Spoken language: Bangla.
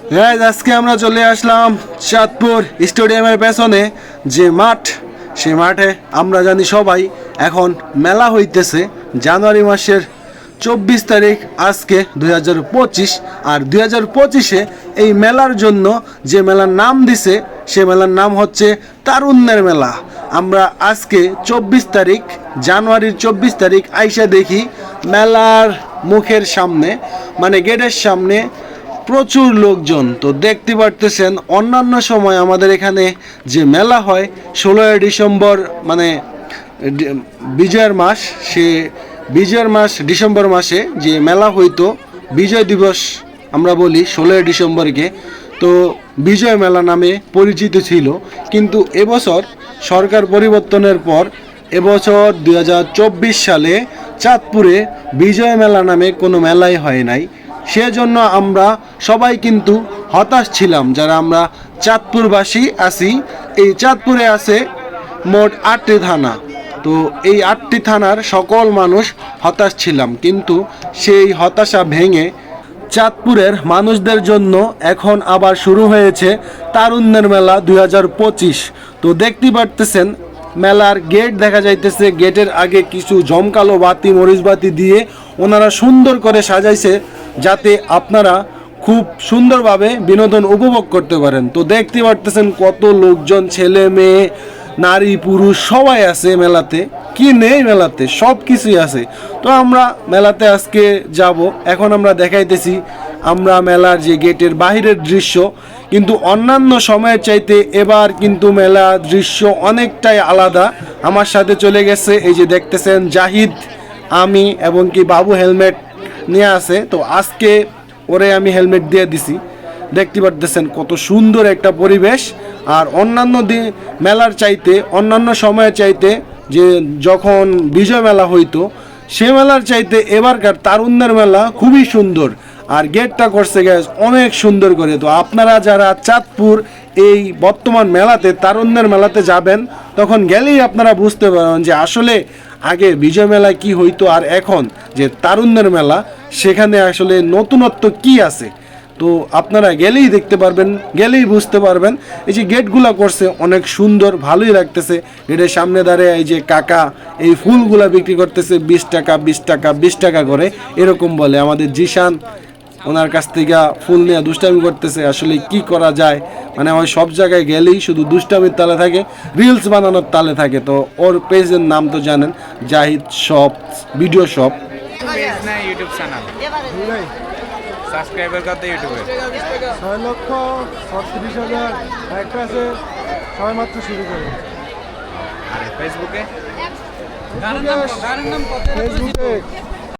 আজকে আমরা চলে আসলাম চাঁদপুর স্টেডিয়ামের পেছনে যে মাঠ সে মাঠে আমরা জানি সবাই এখন মেলা হইতেছে জানুয়ারি মাসের চব্বিশ তারিখ আজকে দুই হাজার পঁচিশ। আর দুই হাজার পঁচিশে এই মেলার জন্য যে মেলার নাম দিছে, সে মেলার নাম হচ্ছে তারুণ্যের মেলা। আমরা আজকে চব্বিশ তারিখ, জানুয়ারির চব্বিশ তারিখ আইসা দেখি মেলার মুখের সামনে মানে গেটের সামনে প্রচুর লোকজন। তো দেখতে পারতেছেন, অন্যান্য সময় আমাদের এখানে যে মেলা হয়, ষোলোই ডিসেম্বর মানে বিজয়ের মাস, সে বিজয়ের মাস, ডিসেম্বর মাসে যে মেলা হইতো, বিজয় দিবস আমরা বলি ষোলোই ডিসেম্বরকে। তো বিজয় মেলা নামে পরিচিত ছিল। কিন্তু এবছর সরকার পরিবর্তনের পর এবছর দু হাজার চব্বিশ সালে চাঁদপুরে বিজয় মেলা নামে কোনো মেলাই হয় নাই। সেজন্য আমরা সবাই কিন্তু হতাশ ছিলাম যারা আমরা চাঁদপুরবাসী আছি। এই চাঁদপুরে আছে মোট আটটি থানা। তো এই আটটি থানার সকল মানুষ হতাশ ছিলাম। কিন্তু সেই হতাশা ভেঙে চাঁদপুরের মানুষদের জন্য এখন আবার শুরু হয়েছে তারুণ্যের মেলা দুই হাজার পঁচিশ। তো দেখতে পারতেছেন মেলার গেট দেখা যাইতেছে। গেটের আগে কিছু জমকালো বাতি, মরিচ বাতি দিয়ে ওনারা সুন্দর করে সাজাইছে যাতে আপনারা খুব সুন্দরভাবে বিনোদন উপভোগ করতে পারেন। তো দেখতে পারতেছেন কত লোকজন, ছেলে, মেয়ে, নারী, পুরুষ, সবাই আছে মেলাতে। কি নেই মেলাতে? সব কিছুই আছে। তো আমরা মেলাতে আজকে যাব। এখন আমরা দেখাইতেছি আমরা মেলার যে গেটের বাহিরের দৃশ্য, কিন্তু অন্যান্য সময়ের চাইতে এবার কিন্তু মেলা দৃশ্য অনেকটাই আলাদা। আমার সাথে চলে গেছে, এই যে দেখতেছেন জাহিদ, আমি এবং কি বাবু হেলমেট নিয়ে আসে তো আজকে ওরে আমি হেলমেট দিয়ে দিছি। দেখতে পারতেছেন কত সুন্দর একটা পরিবেশ। আর অন্যান্য দিন মেলার চাইতে, অন্যান্য সময়ের চাইতে যে যখন বিজয় মেলা হইতো, সে মেলার চাইতে এবারকার তারুণ্যের মেলা খুবই সুন্দর। আর গেটটা করছে গ্যাস অনেক সুন্দর করে। তো আপনারা যারা চাঁদপুর এই বর্তমান মেলাতে, তারুণ্যের মেলাতে যাবেন, তখন গেলেই আপনারা বুঝতে পারবেন যে আসলে আগে বিজয় মেলায় কি হইতো আর এখন যে তারুণ্যের মেলা, সেখানে আসলে নতুনত্ব কি আছে। তো আপনারা গেলেই দেখতে পারবেন, গেলেই বুঝতে পারবেন। এই যে গেটগুলা করছে, অনেক সুন্দর, ভালোই লাগতেছে। গেটের সামনে দাঁড়িয়ে এই যে কাকা, এই ফুলগুলা বিক্রি করতেছে বিশ টাকা বিশ টাকা বিশ টাকা করে। এরকম বলে আমাদের জিশান। ওনার কাছ থেকে ফুল নিয়ে দুষ্টামি করতেছে আসলে কি করা যায়? মানে ওই সব জায়গায় গেলেই শুধু দুষ্টামির তালে থাকে রিলস বানানোর তালে থাকে। তো ওর পেজের নাম তো জানেন Zahid shop video shop YouTube channel subscriber কত ইউটিউবে ছয় লক্ষ ছত্রিশ হাজার একটা আছে ছয় মাত্র শুরু করে। আর ফেসবুকে ফেসবুকে